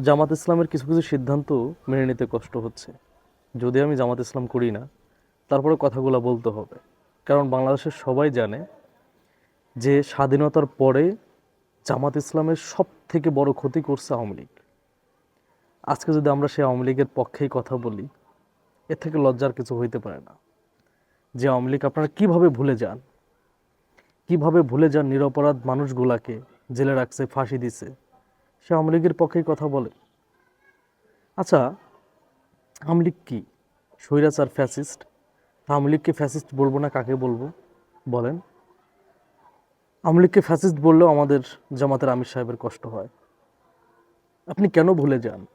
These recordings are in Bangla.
জামাত ইসলামের কিছু কিছু সিদ্ধান্ত মেনে নিতে কষ্ট হচ্ছে। যদি আমি জামাত ইসলাম করি না, তারপরে কথাগুলো বলতে হবে। কারণ বাংলাদেশের সবাই জানে যে স্বাধীনতার পরে জামাত ইসলামের সব থেকে বড় ক্ষতি করছে আওয়ামী লীগ। আজকে যদি আমরা সেই আওয়ামী লীগের পক্ষেই কথা বলি এর থেকে লজ্জার কিছু হইতে পারে না। যে আওয়ামী লীগ আপনারা কীভাবে ভুলে যান? কীভাবে ভুলে যান নিরপরাধ মানুষগুলাকে? জেলে রাখছে, ফাঁসি দিছে। সে আওয়ামী লীগের পক্ষেই কথা বলে। আচ্ছা আওয়ামী লীগ কী? স্বৈরাচার, ফ্যাসিস্ট? আওয়ামী লীগকে ফ্যাসিস্ট বলব না, কাকে বলব? বলেন। আওয়ামী লীগকে ফ্যাসিস্ট বললেও আমাদের জামাতের আমির সাহেবের কষ্ট হয়। আপনি কেন ভুলে যান?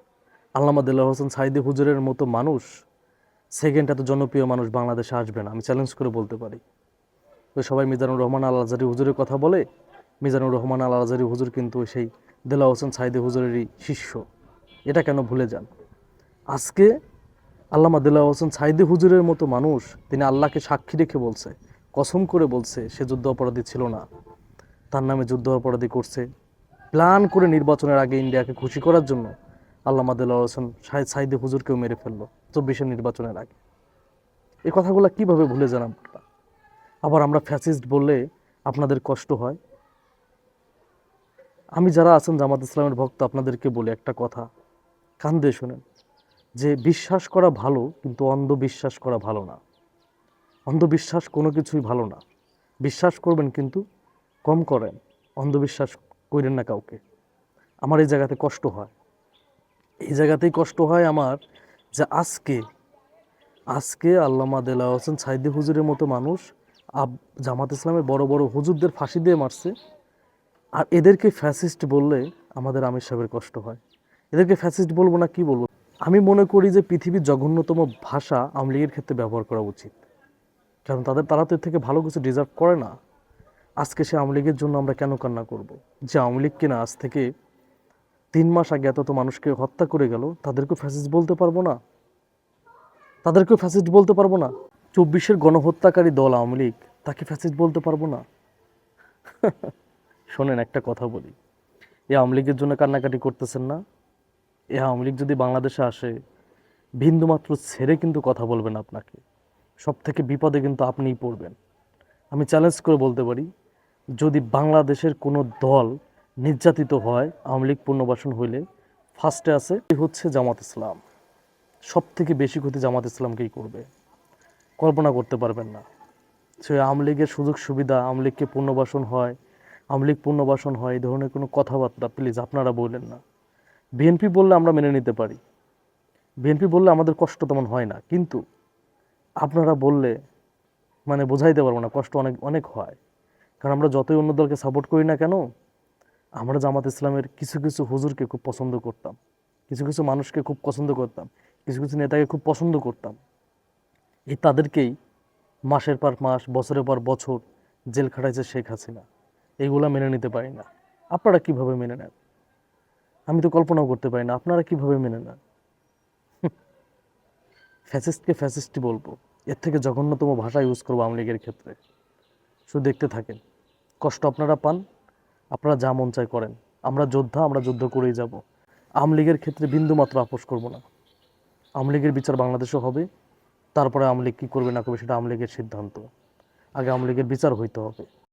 আল্লামা দেল্লা হোসেন সাইদি হুজুরের মতো মানুষ, সেকেন্ড এত জনপ্রিয় মানুষ বাংলাদেশে আসবে না। আমি চ্যালেঞ্জ করে বলতে পারি। তো সবাই মিজানুর রহমান আল আজারি হুজুরের কথা বলে? মিজানুর রহমান আল আজারি হুজুর কিন্তু সেই দেলা হোসেন সাইদি হুজুরেরই শিষ্য। এটা কেন ভুলে যান? আজকে আল্লামা দেলা হোসেন সাইদি হুজুরের মতো মানুষ, তিনি আল্লাহকে সাক্ষী রেখে বলছে, কসম করে বলছে, সে যুদ্ধ অপরাধী ছিল না। তার নামে যুদ্ধ অপরাধী করছে। প্ল্যান করে নির্বাচনের আগে ইন্ডিয়াকে খুশি করার জন্য আল্লামা দেলা হোসেন সাই- সাইদি হুজুরকেও মেরে ফেলল চব্বিশের নির্বাচনের আগে। এই কথাগুলো কীভাবে ভুলে যান আপনারা? আবার আমরা ফ্যাসিস্ট বললে আপনাদের কষ্ট হয়? আমি যারা আছেন জামাত ইসলামের ভক্ত, আপনাদেরকে বলি একটা কথা। কান দিয়ে শোনেন। যে বিশ্বাস করা ভালো, কিন্তু অন্ধবিশ্বাস করা ভালো না। অন্ধবিশ্বাস কোনো কিছুই ভালো না। বিশ্বাস করবেন, কিন্তু কম করেন। অন্ধবিশ্বাস করেন না কাউকে। আমার এই জায়গাতে কষ্ট হয়। এই জায়গাতেই কষ্ট হয় আমার যে আজকে আজকে আল্লামা দেলা হোসেন সাইদি হুজুরের মতো মানুষ আব, জামাত ইসলামের বড় বড় হুজুরদের ফাঁসি দিয়ে মারছে। আর এদেরকে ফ্যাসিস্ট বললে আমাদের আমির সাহেবের কষ্ট হয়। এদেরকে ফ্যাসিস্ট বলব না কি বলব? আমি মনে করি যে পৃথিবীর জঘন্যতম ভাষা আওয়ামী লীগের ক্ষেত্রে ব্যবহার করা উচিত। কারণ তাদের, তারা তো এর থেকে ভালো কিছু ডিজার্ভ করে না। আজকে সে আওয়ামী লীগের জন্য আমরা কেন কান্না করব? যে আওয়ামী লীগ কিনা আজ থেকে তিন মাস আগে এত তো মানুষকে হত্যা করে গেল, তাদেরকেও ফ্যাসিস্ট বলতে পারব না? তাদেরকেও ফ্যাসিস্ট বলতে পারব না? চব্বিশের গণহত্যাকারী দল আওয়ামী লীগ, তাকে ফ্যাসিস্ট বলতে পারব না? শোনেন, একটা কথা বলি। এ আওয়ামী লীগের জন্য কান্নাকাটি করতেছেন না? এ আওয়ামী লীগ যদি বাংলাদেশে আসে বিন্দুমাত্র ছেড়ে কিন্তু কথা বলবেন আপনাকে। সব থেকে বিপদে কিন্তু আপনিই পড়বেন। আমি চ্যালেঞ্জ করে বলতে পারি, যদি বাংলাদেশের কোনো দল নির্যাতিত হয়, আওয়ামী লীগ পুনর্বাসন হইলে ফার্স্টে আছে হচ্ছে জামাত ইসলাম। সব থেকে বেশি ক্ষতি জামাত ইসলামকেই করবে। কল্পনা করতে পারবেন না। সে আওয়ামী লীগের সুযোগ সুবিধা আওয়ামী লীগকে পুনর্বাসন হয় আওয়ামী লীগ পুনর্বাসন হয়, এই ধরনের কোনো কথাবার্তা প্লিজ আপনারা বললেন না। বিএনপি বললে আমরা মেনে নিতে পারি। বিএনপি বললে আমাদের কষ্ট তেমন হয় না। কিন্তু আপনারা বললে মানে বোঝাইতে পারব না, কষ্ট অনেক অনেক হয়। কারণ আমরা যতই অন্য দলকে সাপোর্ট করি না কেন, আমরা জামাত ইসলামের কিছু কিছু হুজুরকে খুব পছন্দ করতাম। কিছু কিছু মানুষকে খুব পছন্দ করতাম। কিছু কিছু নেতাকে খুব পছন্দ করতাম। এই তাদেরকেই মাসের পর মাস, বছরের পর বছর জেল খাটাইছে শেখ হাসিনা। এইগুলা মেনে নিতে পারি না। আপনারা কীভাবে মেনে নেন? আমি তো কল্পনাও করতে পারি না, আপনারা কীভাবে মেনে নেন? ফ্যাসিস্টকে ফ্যাসিস্টই বলব, এর থেকে জঘন্যতম ভাষা ইউজ করব আওয়ামী লীগের ক্ষেত্রে। শুধু দেখতে থাকেন, কষ্ট আপনারা পান, আপনারা যা মন চায় করেন। আমরা যোদ্ধা, আমরা যুদ্ধ করেই যাব। আওয়ামী লীগের ক্ষেত্রে বিন্দুমাত্র আপোষ করব না। আওয়ামী লীগের বিচার বাংলাদেশও হবে, তারপরে আওয়ামী লীগ কী করবে না করবে সেটা আওয়ামী লীগের সিদ্ধান্ত। আগে আওয়ামী লীগের বিচার হইতে হবে।